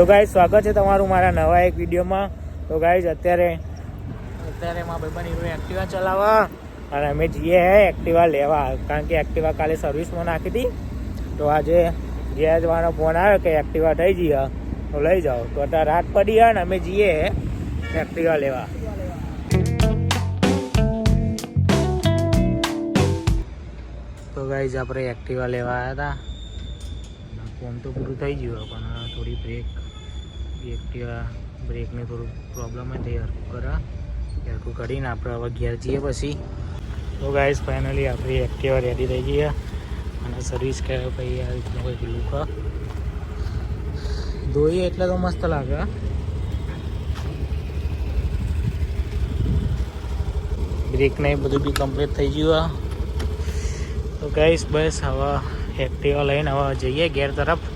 તો ગાય સ્વાગત છે તમારું મારા નવા એક વિડીયોમાં. તો ગાય અત્યારે અત્યારે મારા ભાઈબંધ હીરો એક્ટિવા ચલાવવા. અને અમે જઈએ હે એક્ટિવા લેવા. કારણ કે એક્ટિવા કાલે સર્વિસમાં નાખી હતી. તો આજે ગયા જવાનો ફોન આવ્યો કે એક્ટિવા થઈ જઈએ તો લઈ જાઓ. તો અત્યારે રાત પડી અને અમે જઈએ હે એક્ટિવા લેવા. તો ગાઈઝ આપણે એક્ટિવા લેવા આવ્યા હતા. ફોન તો પૂરું થઈ ગયું પણ થોડી બ્રેક એક્ટિવા બ્રેકને થોડું પ્રોબ્લેમ તો હરકું કરા. હરકું કરીને આપણે હવે ઘેર જઈએ પછી. તો ગાઈઝ ફાઇનલી આપણી એક્ટિવા રેડી થઈ ગઈ અને સર્વિસ કર્યા પછી આ રીતનું કંઈક લુક ધોઈએ એટલે તો મસ્ત લાગે બ્રેકને એ બધું બી કમ્પ્લીટ થઈ ગયું તો ગાઈસ બસ હવે એક્ટિવા લઈને હવે જઈએ ઘેર તરફ.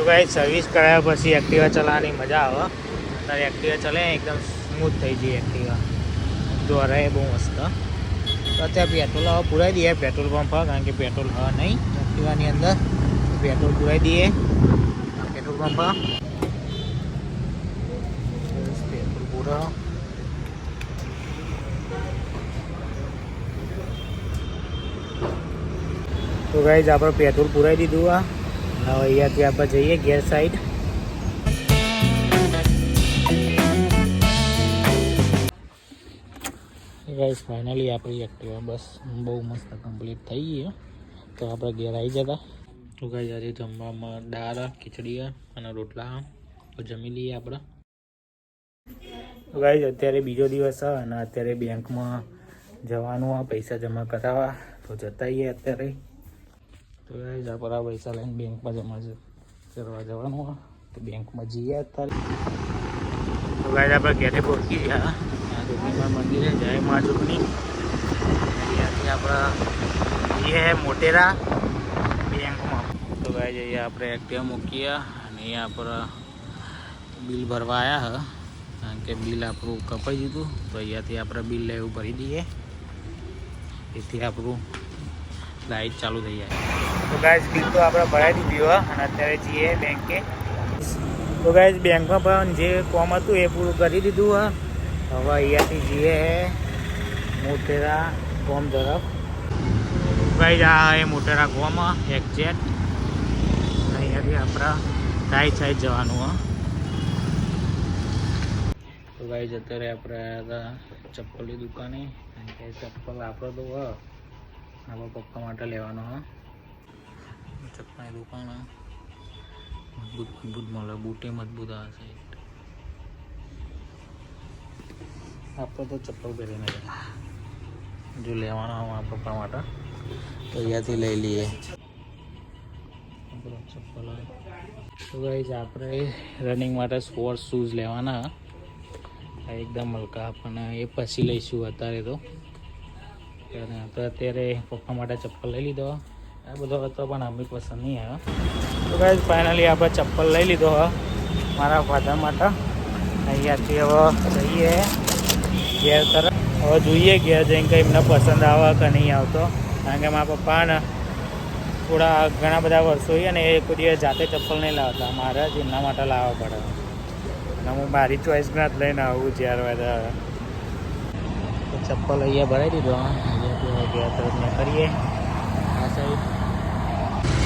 તો ભાઈ સર્વિસ કરાયા પછી એક્ટિવા ચલાવવાની મજા આવે. અત્યારે એક્ટિવા ચલે, એકદમ સ્મૂથ થઈ જઈએ એક્ટિવા એ બહુ મસ્ત. તો અત્યારે પેટ્રોલ હવે પુરાઈ દઈએ પેટ્રોલ પંપ કારણ કે પેટ્રોલ હવે નહીં. એક્ટિવાની અંદર પેટ્રોલ પુરાઈ દઈએ. પેટ્રોલ પંપ પેટ્રોલ પૂરા. તો ગાઈઝ આપણે પેટ્રોલ પુરાઈ દીધું આ. હવે અહીંયાથી આપણે જઈએ ગેર સાઈડ ગાઈઝ ફાઇનલી આપણી એક્ટિવા બસ. બહુ મસ્ત કમ્પ્લીટ થઈ ગઈ તો આપણે ઘેર આવી જતા. તો ગાઈસ આજે જમવામાં દાળ ખીચડી અને રોટલા જમી લઈએ આપણે. તો ગાઈસ અત્યારે બીજો દિવસ અને અત્યારે બેંકમાં જવાનું આ પૈસા જમા કરાવવા. તો જતા અત્યારે. તો ગાઈઝ આપણે આ પૈસા લઈને બેંકમાં જમા છે કરવા જવાનું તો બેંકમાં જઈએ અત્યારે. તો ગાઈઝ આપણે ઘેરે પહોંચી ગયા. દુકાનમાં મંદિરે જય મા જોગની અહીંયાથી આપણે જઈએ મોટેરા બેંકમાં. તો ગાઈઝ અહીંયા આપણે એક્ટિવા મૂકીએ અને અહીંયા આપણે બિલ ભરવા આવ્યા હ. કારણ કે બિલ આપણું કપાઈ દીધું તો અહીંયાથી આપણે બિલ લેવું ભરી દઈએ. એથી આપણું લાઈટ ચાલુ થઈ જાય. તો ગાઈઝ બિલ તો આપણે ભરાઈ દીધું અને અત્યારે જઈએ બેંકે તો ગાઈઝ બેંકમાં પણ જે કોમ હતું એ પૂરું કરી દીધું હવે અહીંયાથી જઈએ મોટેરા કોમ તરફ. ગાઈઝ આ એ મોટેરા કોમ એક્ઝેક્ટ અહીંયાથી આપણા રાઈટ સાઈડ જવાનું, હો. તો ગાઈઝ અત્યારે આપણે ચપ્પલની દુકાને. ચપ્પલ આપણો તો આપણા પપ્પા માટે લેવાનો, હા. ચપ્પાની દુકાન. મજબૂત મજબૂત મળે બૂટે મજબૂત આવે છે. આપણે તો ચપ્પલ પહેરીને જો લેવાનો હોય પપ્પા માટે, તો અહીંયાથી લઈ લઈએ. ચપ્પલ. તો ગાઈઝ આપણે રનિંગ માટે સ્પોર્ટ્સ શૂઝ લેવાના એકદમ હલકા, પણ એ પછી લઈશું અત્યારે તો. તો અત્યારે પપ્પા માટે ચપ્પલ લઈ લીધો. આ બધો હતો પણ અમે પસંદ નહીં આવ્યો. તો ગાઈઝ ફાઇનલી આપણે ચપ્પલ લઈ લીધો મારા ફાધર માટે. અહીંયાથી હવે જઈએ ઘેર તરફ. હવે જોઈએ ઘેર જઈને કંઈ એમને પસંદ આવે કે નહીં આવતો. કારણ કે મારા પપ્પાને થોડા ઘણા બધા વર્ષો હોય અને એ કોઈ દિવસ જાતે ચપ્પલ નહીં લાવતા. મારે જ એમના માટે લાવવા પડે. અને હું મારી ચોઈસના જ લઈને આવું જ્યારે તો ચપ્પલ અહીંયા ભરાઈ દીધો. અહીંયાથી હવે તરફ કરીએ. આ સાઈડ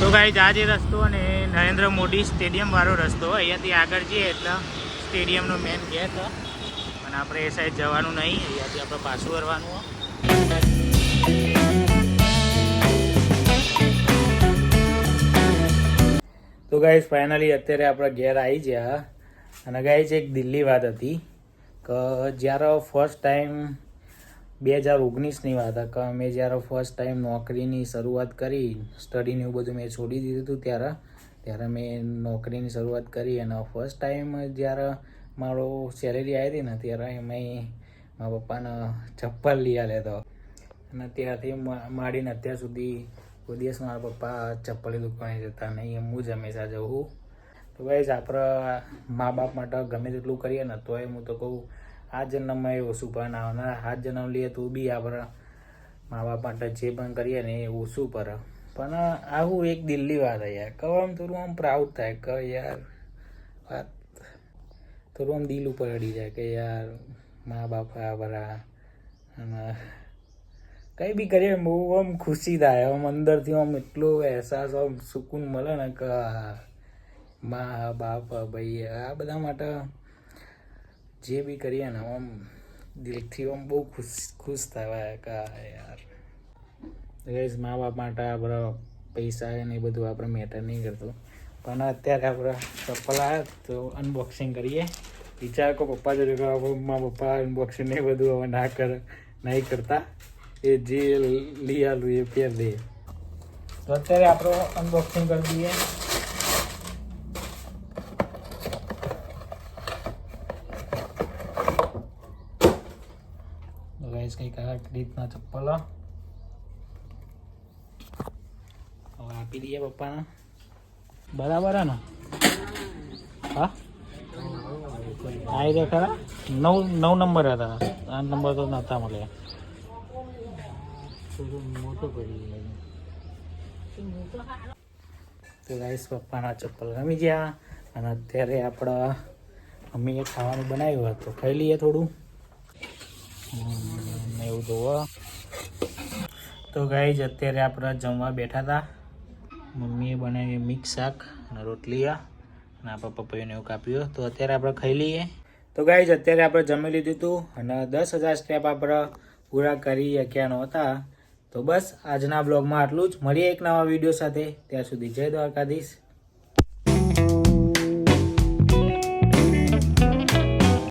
તો ગાઈ આ જે રસ્તો ને નરેન્દ્ર મોદી સ્ટેડિયમ વાળો રસ્તો, અહીંયાથી આગળ જઈએ એટલે સ્ટેડિયમનો મેન ગેટ અને આપણે એ સાઈડ જવાનું નહીં, અહીંયાથી આપણે પાછું વળવાનું. તો ગાઈઝ ફાઇનલી અત્યારે આપણે ઘેર આવી ગયા. અને ગાઈઝ એક દિલ્હી વાત હતી. કે જ્યારે ફર્સ્ટ ટાઈમ બે હજાર ઓગણીસની વાત કે મેં જ્યારે ફર્સ્ટ ટાઈમ નોકરીની શરૂઆત કરી સ્ટડીને એવું બધું મેં છોડી દીધું હતું ત્યારે ત્યારે મેં નોકરીની શરૂઆત કરી અને ફર્સ્ટ ટાઈમ જ્યારે મારો સેલેરી આવી હતી ને ત્યારે એમાં મારા પપ્પાને ચપ્પલ લઈ આલે તો. અને ત્યારથી માંડીને અત્યાર સુધી કોઈ દિવસ મારા પપ્પા ચપ્પલની દુકાને જતા નહીં હું જ હંમેશા જવું તો ગાઈઝ આપણે મા બાપ માટે ગમે તેટલું કરીએ ને, તોય હું તો કહું આ જન્મમાં એ ઓછું પણ આવનાર આ જન્મ લઈએ તો બી આપણા મા બાપ માટે જે પણ કરીએ ને એ ઓછું પર. પણ આવું એક દિલ્હી વાત યાર. કહો આમ થોડું આમ પ્રાઉડ થાય કે યાર, વાત થોડું આમ દિલ ઉપર અડી જાય કે યાર, મા બાપ આ ભરા અને કંઈ બી કરીએ બહુ આમ ખુશી થાય, આમ અંદરથી આમ એટલો અહેસાસ, આમ સુકૂન મળે ને કે મા બાપ, ભાઈ, આ બધા માટે જે બી કરીએ ને, આમ દિલથી આમ બહુ ખુશ ખુશ થવાય કા યાર. ગઈશ મા બાપ માટે આપણે પૈસા ને એ બધું આપણે મેટર નહીં કરતું. પણ અત્યારે આપણે ચપ્પલ આવ્યા તો અનબોક્સિંગ કરીએ. વિચાર કો પપ્પા જોડે મા પપ્પા અનબોક્સિંગ ને બધું હવે ના કર, નહીં કરતા. એ જે લઈ આલું એ પહેર દે તો અત્યારે આપણો અનબોક્સિંગ કરી દઈએ. ગાઈસ, કંઈક આ રીતના ચપ્પલ હવે આપી દઈએ પપ્પાને. બરાબર હા આવી નવ નવ નંબર હતા. આ નંબર તો નહોતા મળ્યા. મોટો પપ્પાના ચપ્પલ ગમી ગયા. અને અત્યારે આપણા મમ્મીએ ખાવાનું બનાવ્યું હતું. ખાઈ લઈએ થોડું. એવું જોવો. તો ગાઈજ અત્યારે આપણે જમવા બેઠા હતા. મમ્મીએ બનાવી મિક્સ શાક અને રોટલી આ, અને આપણા પપ્પાને એવું કાપ્યું તો અત્યારે આપણે ખાઈ લઈએ. તો ગાઈજ અત્યારે આપણે જમી લીધું હતું અને દસ હજાર સ્ટેપ આપણે પૂરા કરી શક્યા નહોતા. તો બસ, આજના બ્લોગમાં આટલું જ. મળીએ એક નવા વીડિયો સાથે. ત્યાં સુધી જય દ્વારકાધીશ.